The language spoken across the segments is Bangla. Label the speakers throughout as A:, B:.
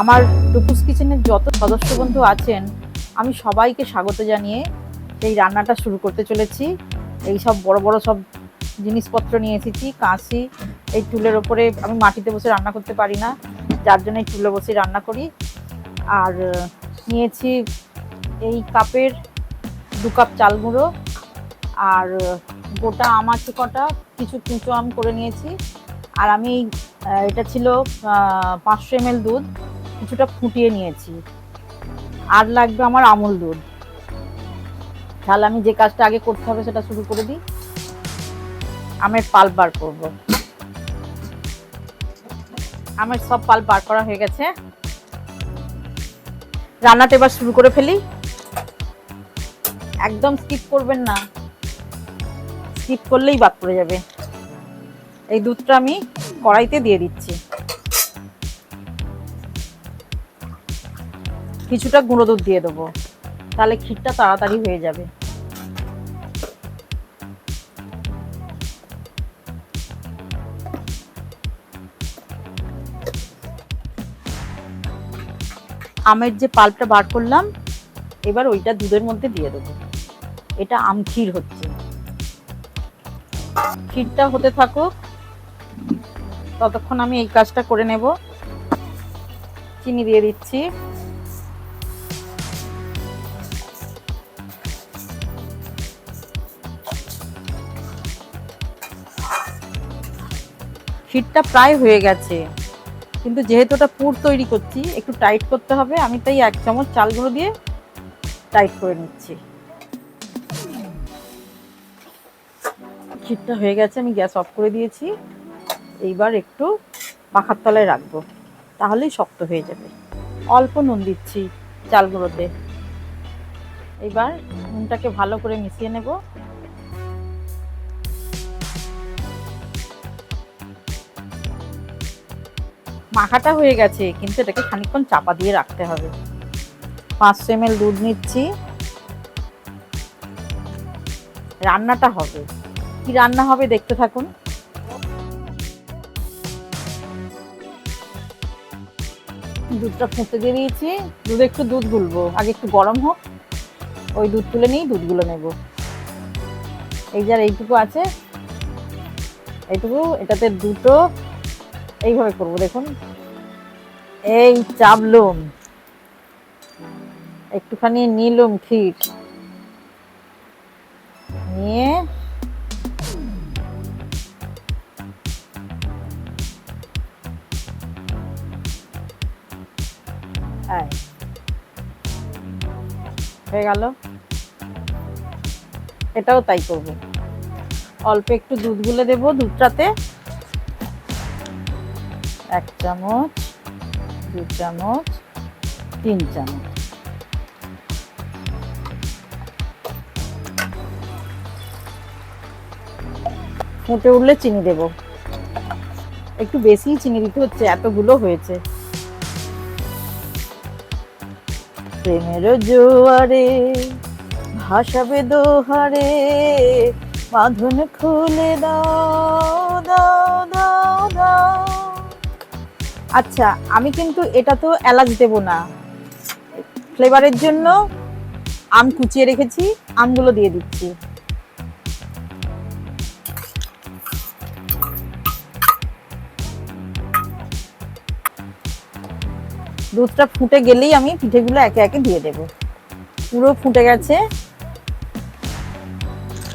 A: আমার টুকুস কিচেনের যত সদস্য বন্ধু আছেন, আমি সবাইকে স্বাগত জানিয়ে এই রান্নাটা শুরু করতে চলেছি। এই সব বড় বড় সব জিনিসপত্র নিয়ে এসেছি, কাঁচি, এই চুলের ওপরে আমি মাটিতে বসে রান্না করতে পারি না, যার জন্য এই চুলে বসে রান্না করি। আর, নিয়েছি এই কাপের দু কাপ চাল গুঁড়ো, আর গোটা আম আছে কটা, কিছু কুঁচো আম করে নিয়েছি। আর আমি এটা ছিল পাঁচশো এমএল দুধ। কিছুটা ফুটিয়ে নিয়েছি। আর লাগবে আমার আমুল দুধ। তাহলে আমি যে কাজটা আগে করতে হবে সেটা শুরু করে দিই। আমের পাল বার করব। আমের সব পাল বার করা হয়ে গেছে। রান্নাটা এবার শুরু করে ফেলি। একদম স্কিপ করবেন না। স্কিপ করলেই বাদ পড়ে যাবে। এই দুধটা আমি কড়াইতে দিয়ে দিচ্ছি। কিছুটা গুঁড়ো দুধ দিয়ে দেবো। তাহলে ক্ষীরটা তাড়াতাড়ি হয়ে যাবে। আমের যে পাল্পটা বার করলাম, এবার ওইটা দুধের মধ্যে দিয়ে দেবো। এটা আম ক্ষীর হচ্ছে। ক্ষীরটা হতে থাকুক, ততক্ষণ আমি এই কাজটা করে নেব। চিনি দিয়ে দিচ্ছি। ক্ষীরটা প্রায় হয়ে গেছে। কিন্তু যেহেতু ওটা পুর তৈরি করছি, একটু টাইট করতে হবে, আমি তাই এক চামচ চাল গুঁড়ো দিয়ে টাইট করে নিচ্ছি। ক্ষীরটা হয়ে গেছে, আমি গ্যাস অফ করে দিয়েছি। এইবার একটু পাখার তলায় রাখব, তাহলেই শক্ত হয়ে যাবে। অল্প নুন দিচ্ছি চাল গুঁড়োতে এবার নুনটাকে ভালো করে মিশিয়ে নেব। মাখাটা হয়ে গেছে, কিন্তু এটাকে খানিকক্ষণ চাপা দিয়ে রাখতে হবে। পাঁচশো এম দুধ নিচ্ছি। রান্নাটা হবে। কি রান্না হবে দেখতে থাকুন। দুধটা ফুটতে দিয়ে দিয়েছি। দুধে একটু দুধ গুলবো। আগে একটু গরম হোক। ওই দুধ তুলে নিই দুধগুলো নেব। এই যার এইটুকু আছে। এইটুকু, এটাতে দুটো এইভাবে করব, দেখুন। এই চাবলুম একটুখানি নিলুম ক্ষীর। নিয়ে হয়ে গেল। এটাও তাই করব। অল্প একটু দুধ গুলে দেবো দুধটাতে। এক চামচ, দু চামচ, তিন চামচ। ফুটে উঠলে চিনি দেব। একটু বেশি চিনি দিতে হচ্ছে, এতগুলো হয়েছে। প্রেমের জোয়ারে, ভাসাবে দোহারে, বাঁধন খুলে দাও দাও দাও দাও। আচ্ছা আমি কিন্তু এটা তো এলাচ দেব না। ফ্লেভারের জন্য আম কুচিয়ে রেখেছি, আমগুলো দিয়ে দিচ্ছি। দুধটা ফুটে গেলেই আমি পিঠেগুলো একে একে দিয়ে দেব। পুরো ফুটে গেছে।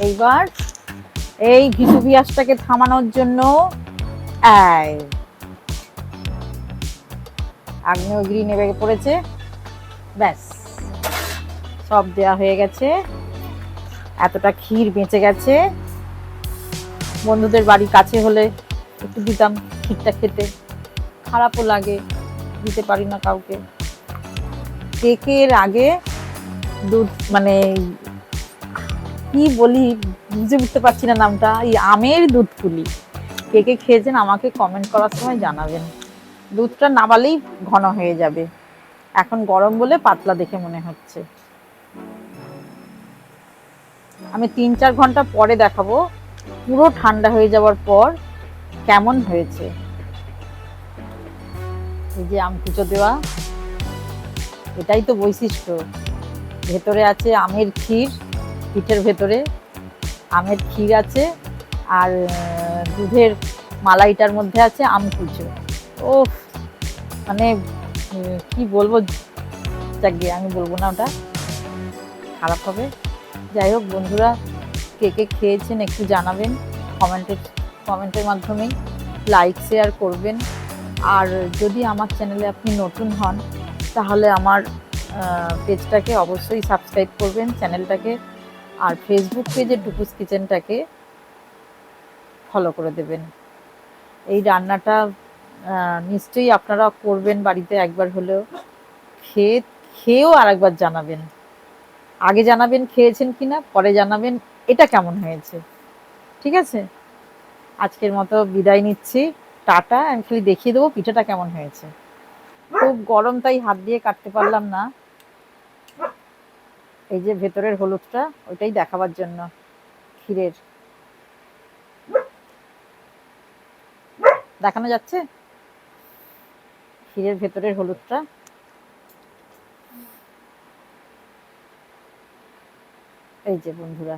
A: এইবার এই ঘিসু পিঁয়াজটাকে থামানোর জন্য, এই। আগ্নেয়গিরি নেবে পড়েছে। ব্যাস, সব দেওয়া হয়ে গেছে। এতটা ক্ষীর বেঁচে গেছে। বন্ধুদের বাড়ি কাছে হলে একটু দিতাম ক্ষীরটা খেতে। খারাপও লাগে, দিতে পারি না কাউকে। কেকের আগে দুধ মানে কি বলি, বুঝে উঠতে পারছি না নামটা। এই আমের দুধ পুলি। কে কে খেয়েছেন আমাকে কমেন্ট করার সময় জানাবেন। দুধটা নামালেই ঘন হয়ে যাবে। এখন গরম বলে পাতলা দেখে মনে হচ্ছে। আমি তিন চার ঘণ্টা পরে দেখাবো। পুরো ঠান্ডা হয়ে যাওয়ার পর কেমন হয়েছে। এই যে আম কুচো দেওয়া, এটাই তো বৈশিষ্ট্য। ভেতরে আছে আমের ক্ষীর, পিঠের ভেতরে আমের ক্ষীর আছে, আর দুধের মালাইটার মধ্যে আছে আম কুচো। ও মানে কি বলব? যাকে আমি বলব না ওটা। খারাপ হবে। যাই হোক, বন্ধুরা, কে কে খেয়েছেন একটু জানাবেন কমেন্টের কমেন্টের মাধ্যমে লাইক, শেয়ার করবেন। আর যদি আমার চ্যানেলে আপনি নতুন হন, তাহলে আমার পেজটাকে অবশ্যই সাবস্ক্রাইব করবেন, চ্যানেলটাকে। আর ফেসবুক পেজে টুকুস কিচেনটাকে ফলো করে দেবেন। এই রান্নাটা নিশ্চয়ই আপনারা করবেন বাড়িতে একবার হলেও। খেয়ে, খেয়েও আরেকবার জানাবেন। আগে জানাবেন খেয়েছেন কিনা, পরে জানাবেন এটা কেমন হয়েছে। ঠিক আছে? আজকের মতো বিদায় নিচ্ছি। টাটা, আমি খালি দেখিয়ে দেবো পিঠাটা কেমন হয়েছে। খুব গরম, তাই হাত দিয়ে কাটতে পারলাম না। এই যে ভেতরের হলুদটা, ওইটাই দেখাবার জন্য। ক্ষীরের। দেখানো যাচ্ছে? ক্ষীরের ভেতরের হলুদটা। এই যে বন্ধুরা